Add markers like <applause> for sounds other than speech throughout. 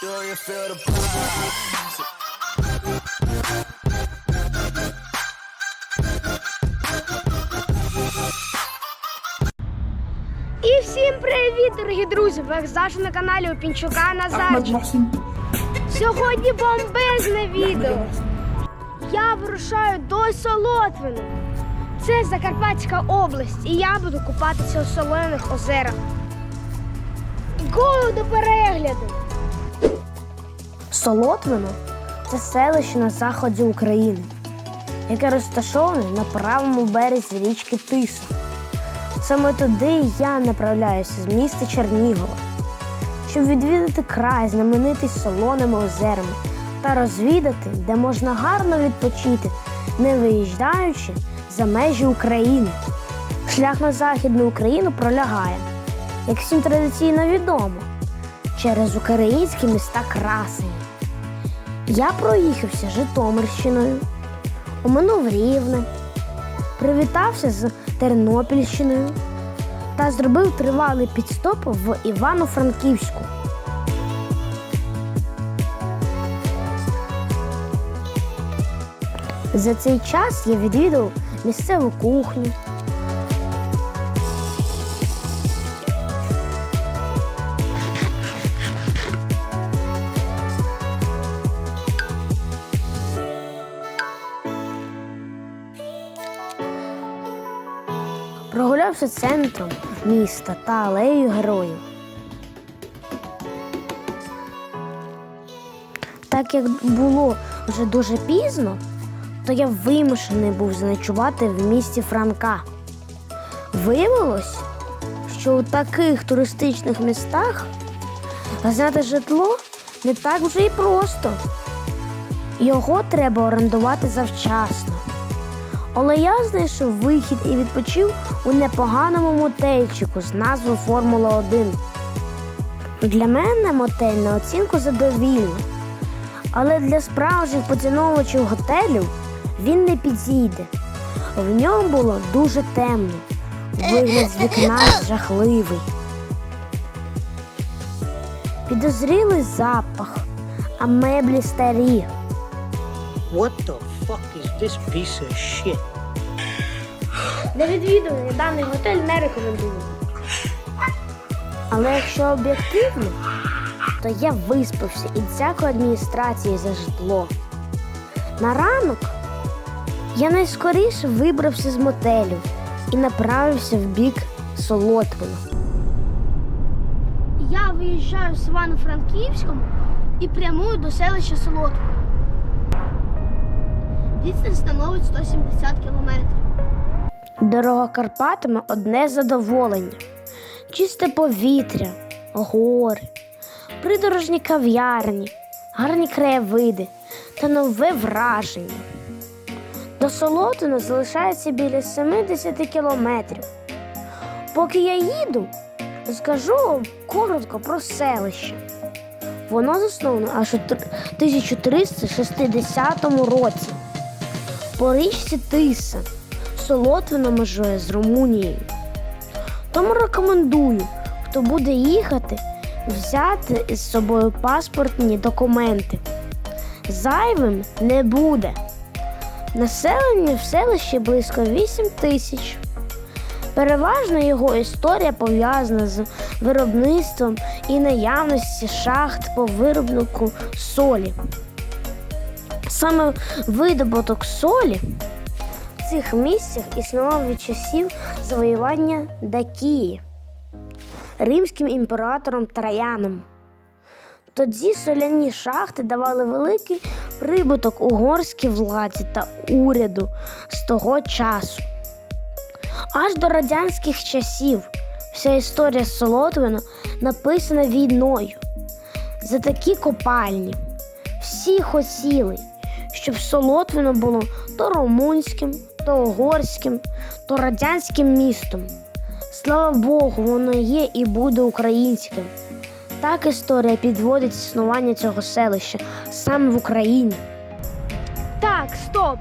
Do you feel the pride? І всім привіт, дорогі друзі! Ви як завжди на каналі у Пінчука Назарчик. Сьогодні бомбезне відео. Я вирушаю до Солотвину. Це Закарпатська область, і я буду купатися у солених озерах. Го до перегляду! Солотвино це селище на заході України, яке розташоване на правому березі річки Тиса. Саме туди я направляюся з міста Чернігова, щоб відвідати край, знаменитий солоними озерами та розвідати, де можна гарно відпочити, не виїжджаючи за межі України. Шлях на Західну Україну пролягає, як всім традиційно відомо, через українські міста красені. Я проїхався Житомирщиною, оминув Рівне, привітався з Тернопільщиною та зробив тривалий підстоп в Івано-Франківську. За цей час я відвідав місцеву кухню. Прогулявся центром міста та алеєю героїв. Так як було вже дуже пізно, то я вимушений був заночувати в місті Франка. Виявилось, що у таких туристичних містах зняти житло не так вже і просто. Його треба орендувати завчасно. Але я знайшов вихід і відпочив у непоганому мотельчику з назвою Формула 1. Для мене мотель на оцінку задовільно. Але для справжніх поціновувачів готелів він не підійде. В ньому було дуже темно. Вигляд з вікна жахливий. Підозрілий запах, а меблі старі. What the fuck is this piece of shit? Для відвідування даний готель не рекомендую. Але якщо об'єктивно, то я виспався і дякую адміністрації за житло. На ранок я найскоріше вибрався з мотелю і направився в бік Солотвина. Я виїжджаю з Івано-Франківськом і прямую до селища Солотвин. Відстань становить 170 кілометрів. Дорога Карпатами одне задоволення. Чисте повітря, гори, придорожні кав'ярні, гарні краєвиди та нове враження. До Солотина залишається біля 70 кілометрів. Поки я їду, скажу вам коротко про селище. Воно засновано аж у 1360 році. По річці Тиса Солотвино межує з Румунією. Тому рекомендую, хто буде їхати, взяти із собою паспортні документи. Зайвим не буде. Населення в селищі близько 8 тисяч. Переважно його історія пов'язана з виробництвом і наявності шахт по виробнику солі. Саме видобуток солі цих місцях існував від часів завоювання Дакії римським імператором Траяном. Тоді соляні шахти давали великий прибуток угорській владі та уряду з того часу. Аж до радянських часів вся історія Солотвина написана війною. За такі копальні всі хотіли, щоб Солотвино було то румунським, то угорським, то радянським містом. Слава Богу, воно є і буде українським. Так історія підводить існування цього селища саме в Україні. Так, стоп!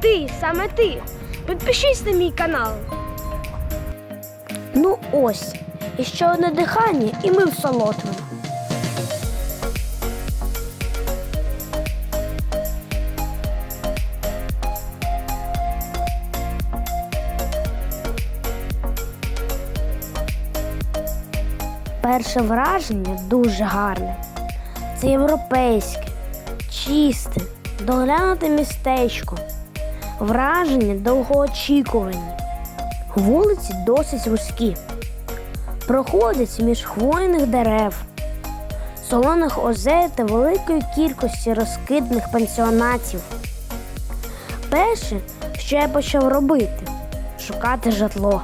Ти, саме ти. Підпишись на мій канал. Ну ось, і ще одне дихання, і ми в Солотвино. Перше враження дуже гарне. Це європейське, чисте, доглянуте містечко. Враження довгоочікувані. Вулиці досить вузькі. Проходять між хвойних дерев, солоних озер та великої кількості розкидних пансіонатів. Перше, що я почав робити, шукати житло.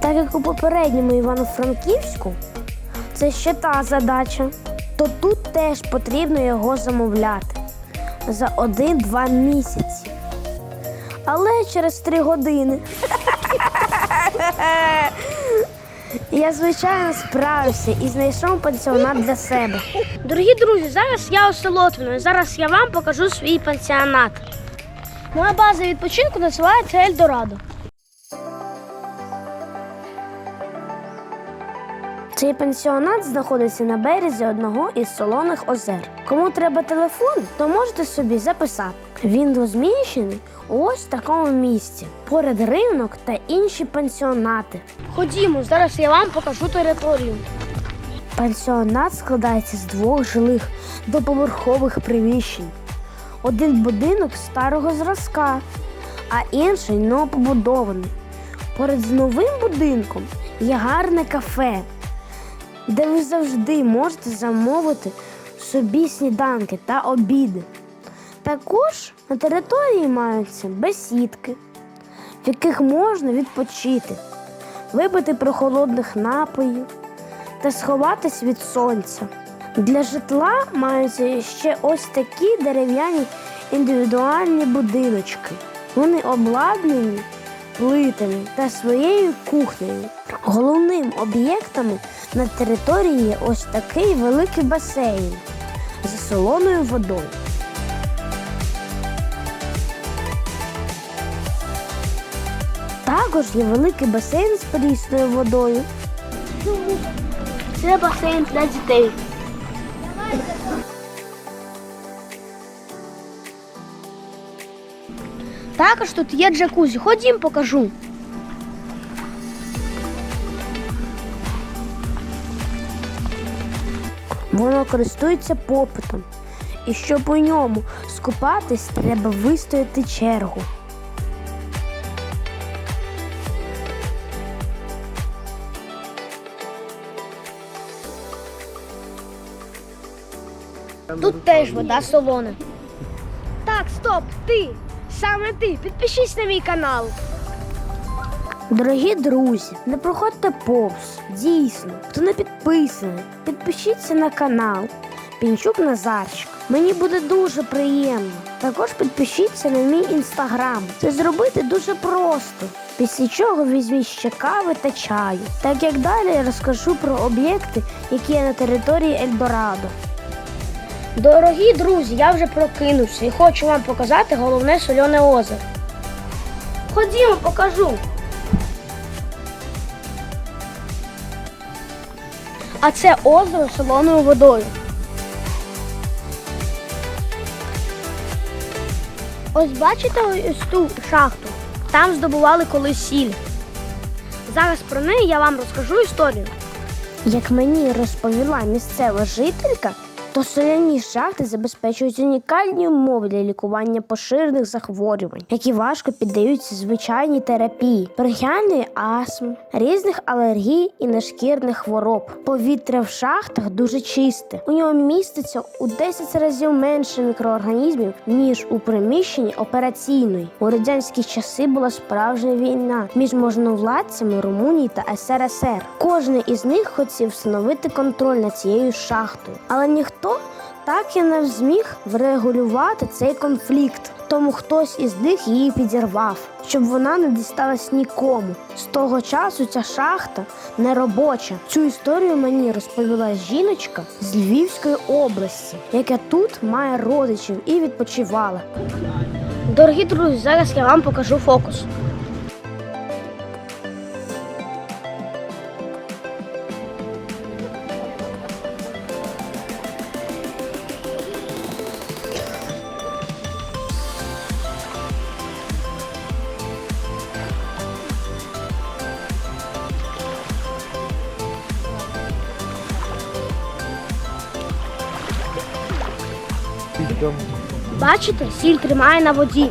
Так як у попередньому Івано-Франківську це ще та задача, то тут теж потрібно його замовляти за один-два місяці. Але через три години. <laughs> Я, звичайно, справився і знайшов пансіонат для себе. Дорогі друзі, зараз я у зараз я вам покажу свій пансіонат. Моя база відпочинку називається Ельдорадо. Цей пансіонат знаходиться на березі одного із солоних озер. Кому треба телефон, то можете собі записати. Він розміщений у ось такому місці, поряд ринок та інші пансіонати. Ходімо, зараз я вам покажу територію. Пансіонат складається з двох жилих доповерхових приміщень. Один будинок старого зразка, а інший новопобудований. Поряд з новим будинком є гарне кафе, де ви завжди можете замовити собі сніданки та обіди. Також на території маються бесідки, в яких можна відпочити, випити прохолодних напоїв та сховатись від сонця. Для житла маються ще ось такі дерев'яні індивідуальні будиночки. Вони обладнані плитами та своєю кухнею. Головним об'єктами на території є ось такий великий басейн з солоною водою. Також є великий басейн з прісною водою. Це басейн для дітей. Також тут є джакузі. Ходім, покажу. Воно користується попитом. І щоб у ньому скупатись, треба вистояти чергу. Тут теж вода солона. Так, стоп, ти! Саме ти! Підпишись на мій канал. Дорогі друзі, не проходьте повз. Дійсно, хто не підписаний, підпишіться на канал Пінчук Назарчик. Мені буде дуже приємно. Також підпишіться на мій інстаграм. Це зробити дуже просто. Після чого візьміть ще кави та чаю. Так як далі я розкажу про об'єкти, які є на території Ельдорадо. Дорогі друзі, я вже прокинувся і хочу вам показати головне соляне озеро. Ходімо, покажу. А це озеро з солоною водою. Ось бачите ось ту шахту. Там здобували колись сіль. Зараз про неї я вам розкажу історію. Як мені розповіла місцева жителька, то соляні шахти забезпечують унікальні умови для лікування поширених захворювань, які важко піддаються звичайній терапії, бронхіальної астми, різних алергій і нешкірних хвороб. Повітря в шахтах дуже чисте. У ньому міститься у 10 разів менше мікроорганізмів, ніж у приміщенні операційної. У радянські часи була справжня війна між можновладцями Румунії та СРСР. Кожен із них хотів встановити контроль над цією шахтою, але ніхто так і не зміг врегулювати цей конфлікт. Тому хтось із них її підірвав, щоб вона не дісталась нікому. З того часу ця шахта не робоча. Цю історію мені розповіла жіночка з Львівської області, яка тут має родичів і відпочивала. Дорогі друзі, зараз я вам покажу фокус. Бачите, сіль тримає на воді.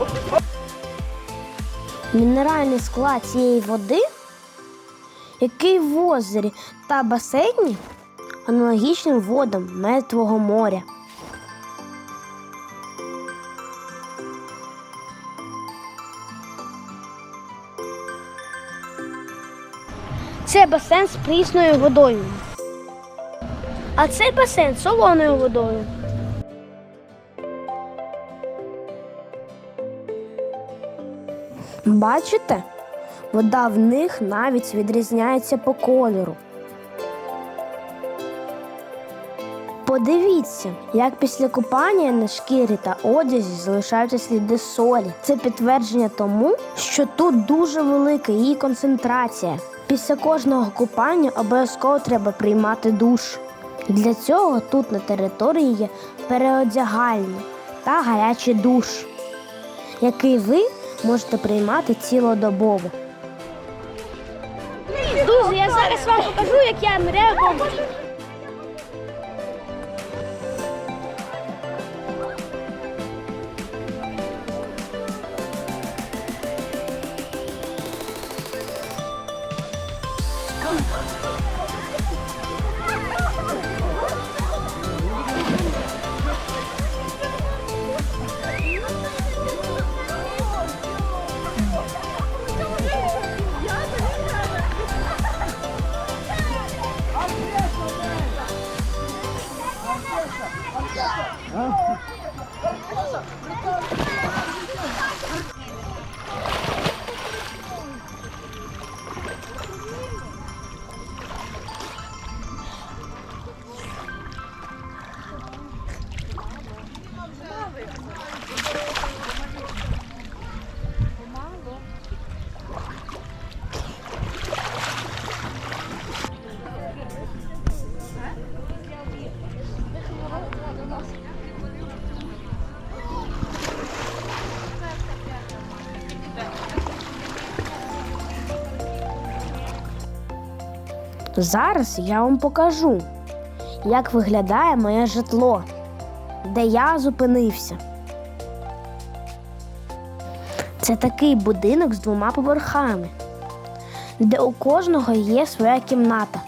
Мінеральний склад цієї води, який в озері та басейні, аналогічним водам Мертвого моря. Це басейн з прісною водою. А цей басейн з солоною водою. Бачите? Вода в них навіть відрізняється по кольору. Подивіться, як після купання на шкірі та одязі залишаються сліди солі. Це підтвердження тому, що тут дуже велика її концентрація. Після кожного купання обов'язково треба приймати душ. Для цього тут на території є переодягальня та гарячий душ, який ви можете приймати цілодобово. Друзі, я зараз вам покажу, як я ниряю комбо. Зараз я вам покажу, як виглядає моє житло, де я зупинився. Це такий будинок з двома поверхами, де у кожного є своя кімната.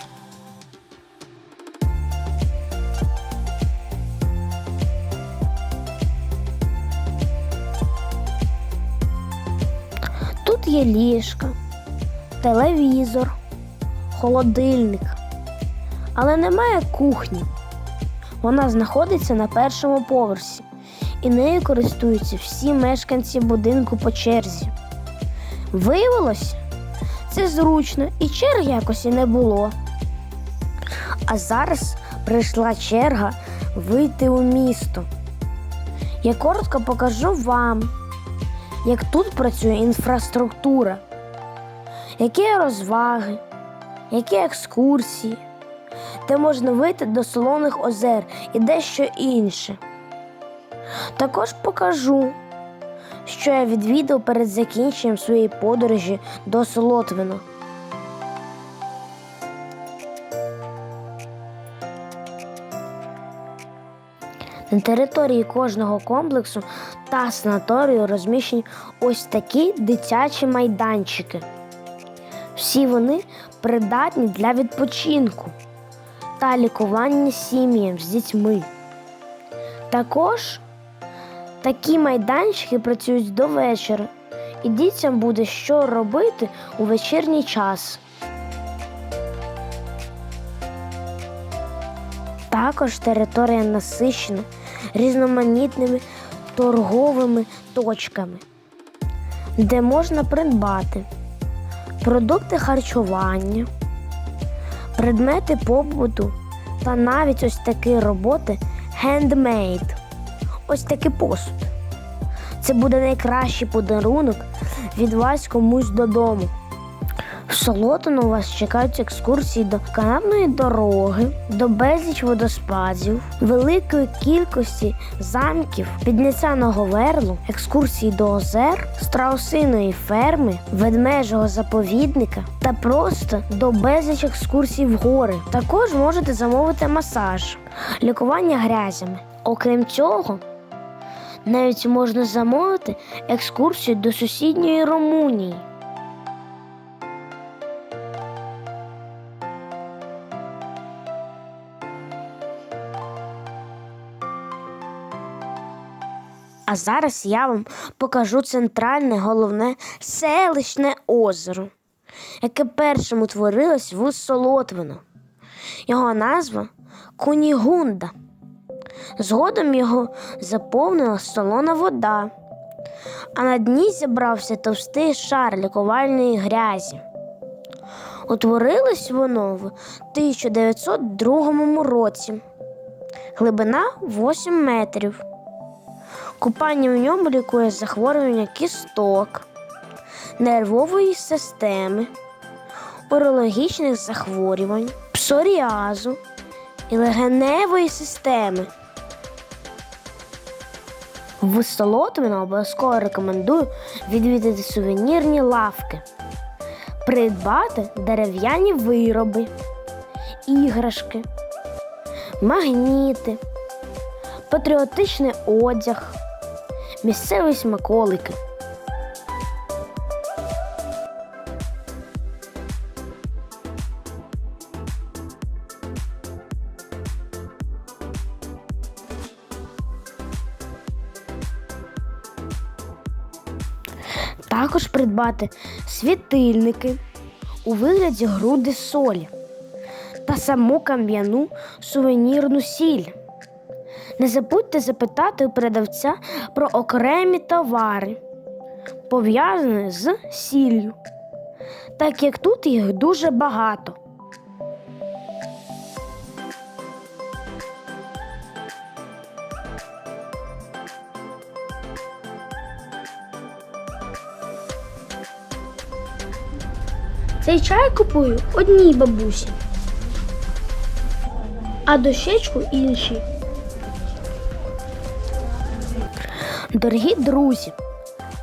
Тут є ліжка, телевізор, холодильник, але немає кухні. Вона знаходиться на першому поверсі, і нею користуються всі мешканці будинку по черзі. Виявилося, це зручно і черг якось і не було. А зараз прийшла черга вийти у місто. Я коротко покажу вам, як тут працює інфраструктура, які розваги, які екскурсії, де можна вийти до солоних озер і дещо інше. Також покажу, що я відвідав перед закінченням своєї подорожі до Солотвину. На території кожного комплексу та санаторію розміщені ось такі дитячі майданчики. Всі вони придатні для відпочинку та лікування сім'ям з дітьми. Також такі майданчики працюють до вечора, і дітям буде що робити у вечірній час. Також територія насичена різноманітними торговими точками, де можна придбати продукти харчування, предмети побуту та навіть ось такі роботи handmade. Ось такий посуд. Це буде найкращий подарунок від вас комусь додому. В Солотину вас чекають екскурсії до канатної дороги, до безліч водоспадів, великої кількості замків, піднесеного верлу, екскурсії до озер, страусиної ферми, ведмежого заповідника та просто до безліч екскурсій в гори. Також можете замовити масаж, лікування грязями. Окрім цього, Навіть можна замовити екскурсію до сусідньої Румунії. А зараз я вам покажу центральне головне селищне озеро, яке першим утворилось в Солотвино. Його назва Кунігунда. Згодом його заповнила солона вода, а на дні зібрався товстий шар лікувальної грязі. Утворилось воно в 1902 році. Глибина 8 метрів. Купання в ньому лікує захворювання кісток, нервової системи, урологічних захворювань, псоріазу і легеневої системи. В Солотвино обов'язково рекомендую відвідати сувенірні лавки, придбати дерев'яні вироби, іграшки, магніти, патріотичний одяг, місцеві смаколики. Також придбати світильники у вигляді груди солі та саму кам'яну сувенірну сіль. Не забудьте запитати у продавця про окремі товари, пов'язані з сіллю, так як тут їх дуже багато. Цей чай купую одній бабусі, а дощечку іншій. Дорогі друзі,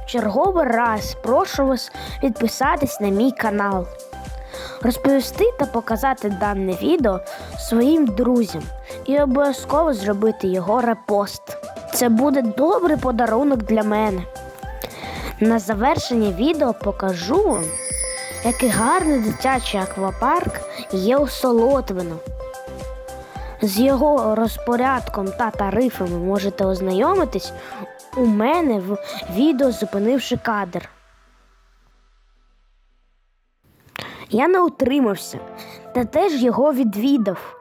в черговий раз прошу вас підписатись на мій канал, розповісти та показати дане відео своїм друзям і обов'язково зробити його репост. Це буде добрий подарунок для мене. На завершення відео покажу вам, який гарний дитячий аквапарк є у Солотвино. З його розпорядком та тарифами можете ознайомитись у мене в відео зупинивши кадр. Я не утримався та теж його відвідав.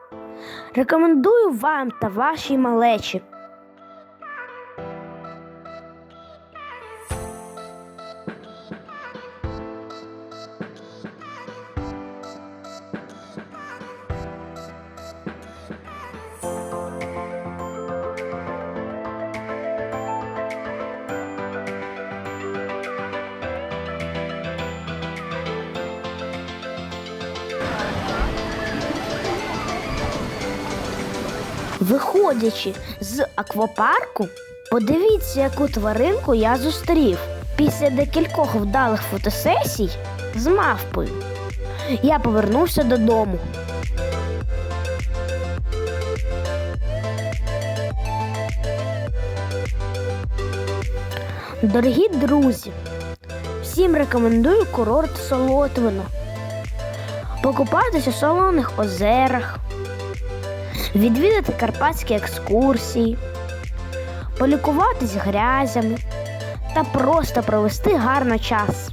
Рекомендую вам та вашій малечі. Виходячи з аквапарку, подивіться, яку тваринку я зустрів. Після декількох вдалих фотосесій з мавпою я повернувся додому. Дорогі друзі, всім рекомендую курорт Солотвино. Покупатися у солоних озерах, відвідати карпатські екскурсії, полікуватись грязями та просто провести гарно час.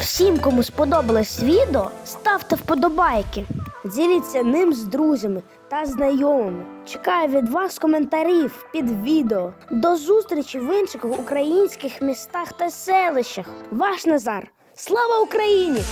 Всім, кому сподобалось відео, ставте вподобайки, діліться ним з друзями та знайомими. Чекаю від вас коментарів під відео. До зустрічі в інших українських містах та селищах. Ваш Назар. Слава Україні!